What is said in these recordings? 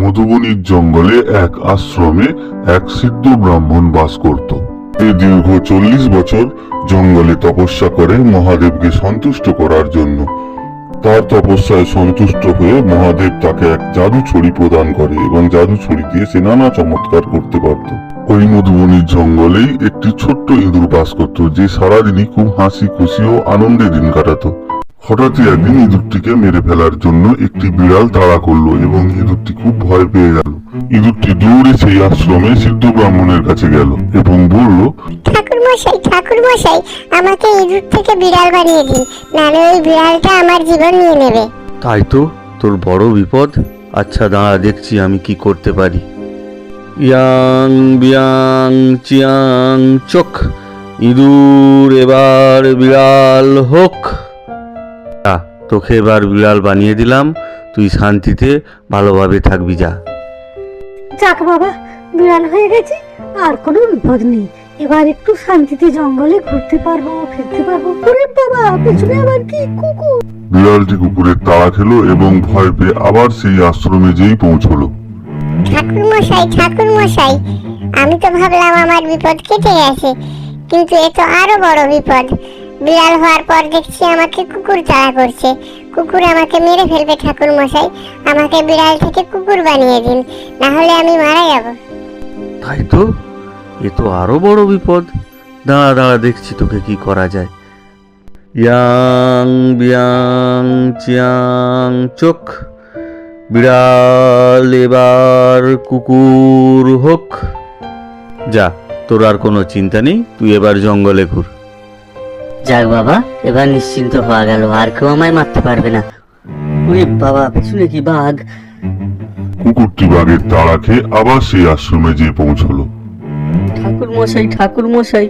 মধুবনীর জঙ্গলে এক আশ্রমে এক সিদ্ধ ব্রাহ্মণ বাস করত। সে দীর্ঘ চল্লিশ বছর জঙ্গলে তপস্যা করে মহাদেবকে সন্তুষ্ট করার জন্য। তার তপস্যায় সন্তুষ্ট হয়ে মহাদেব তাকে এক জাদু ছড়ি প্রদান করে এবং জাদু ছড়ি দিয়ে সে নানা চমৎকার করতে পারত। ওই মধুবনীর জঙ্গলেই একটি ছোট্ট ইঁদুর বাস করত, যে সারাদিনই খুব হাসি খুশি ও আনন্দে দিন কাটাতো। হঠাৎই একদিন ইঁদুরটিকে মেরে ফেলার জন্য একটি বিড়াল তাড়া করল এবং ইঁদুরটি খুব ভয় পেয়ে গেল। ইঁদুরটি দৌড়ে সেই আশ্রমে সিদ্ধ ব্রাহ্মণের কাছে গেল এবং বলল ঠাকুর মশাই ঠাকুর মশাই আমাকে ইঁদুর থেকে বিড়াল বানিয়ে দিন নাহলে ওই বিড়ালটা আমার জীবন নিয়ে নেবে। তাই তো তোর বড় বিপদ? আচ্ছা দাঁড়া দেখছি আমি কি করতে পারি। ইয়াং বিয়াং চিয়াং চোখ ইঁদুর এবার বিড়াল হোক। তোকে এবার বিড়াল বানিয়ে দিলাম। তুই শান্তিতে ভালোভাবে থাকবি যা। যাক বাবা বিড়াল হয়ে গেছি। আর কোনো বিপদ নেই। এবার একটু শান্তিতে জঙ্গলে ঘুরতে পারব ফিরতে পারব। ওরে বাবা পেছনে আবার কি কুকুর? বিড়ালটি কুকুরের তাড়া খেলো এবং ভয় পেয়ে আবার সেই আশ্রমে যেই পৌঁছলো। ঠাকুর মশাই ঠাকুর মশাই আমি তো ভাবলাম আমার বিপদ কেটে গেছে কিন্তু এ তো আরও বড় বিপদ। বিড়াল হওয়ার পর দেখছি আমাকে কুকুর তাড়া করছে। কুকুর আমাকে মেরে ফেলবে ঠাকুর মশাই। আমাকে বিড়াল থেকে কুকুর বানিয়ে দিন না হলে আমি মারা যাব। তাই তো? এ তো আরও বড় বিপদ। দাঁড়া দাঁড়া, দেখছি তোকে কি করা যায়। ইয়াং, বিয়াং, চিয়াং, চোখ। বিড়াল এবার কুকুর হোক। যা, তোর আর কোনো চিন্তা নেই, তুই এবার জঙ্গলে ঘুর। যাক বাবা এবার নিশ্চিন্ত হওয়া গেল আর কেউ আমায় মারতে পারবে না। ওরে বাবা পেছনে কি বাঘ? কুকুরটি বাঘের তাড়া খেয়ে আবার সেই আশ্রমে যেয়ে পৌঁছলো। ঠাকুর মশাই ঠাকুর মশাই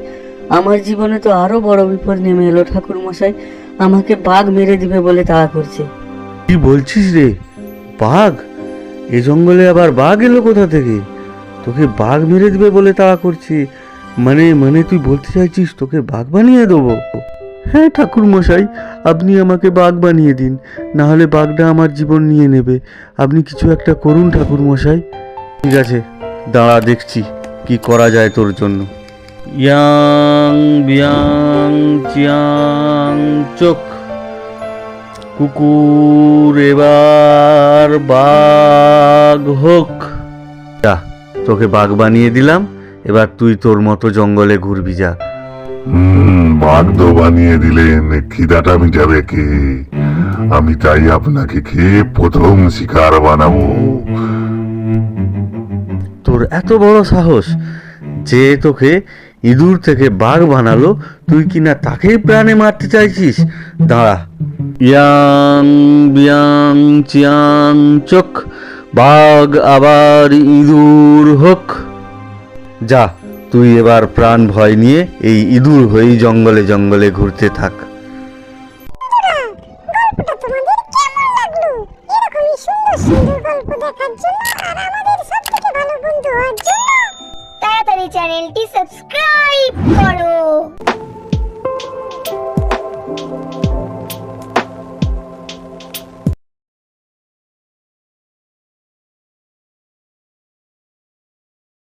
আমার জীবনে তো আরও বড় বিপদ নেমে এলো ঠাকুর মশাই আমাকে বাঘ মেরে দিবে বলে তাড়া করছে। কি বলছিস রে? বাঘ? এ জঙ্গলে আবার বাঘ এলো কোথা থেকে? তোকে বাঘ মেরে দিবে বলে তাড়া করছে। মানে মানে তুই বলতে চাইছিস তোকে বাঘ বানিয়ে দেবো? হ্যাঁ ঠাকুর মশাই আপনি আমাকে বাঘ বানিয়ে দিন না হলে বাঘটা আমার জীবন নিয়ে নেবে। আপনি কিছু একটা করুন ঠাকুর মশাই ঠিক আছে, দাঁড়া, দেখছি কি করা যায় তোর জন্য। ইয়াং, বিয়াং, চিয়াং, চোখ। কুকুর এবার বাঘ হোক। তোকে বাঘ বানিয়ে দিলাম। এবার তুই তোর মতো জঙ্গলে ঘুরবি যা। তো বানিয়ে দিলেন খিদাটা মিটাবে কে? আমি তাই আপনাকে খেয়ে প্রথম শিকার বানাবো। তোর এত বড় সাহস যে তোকে ইঁদুর থেকে বাঘ বানালো তুই কিনা তাকেই প্রাণে মারতে চাইছিস? দাঁড়া। ইয়াং বিয়াং চিয়াং চোখ। বাঘ আবার ইঁদুর হোক। যা, তুই এবার প্রাণ ভয় নিয়ে এই ইঁদুর হয়েই জঙ্গলে জঙ্গলে ঘুরতে থাক। চ্যানেলটি সাবস্ক্রাইব করো।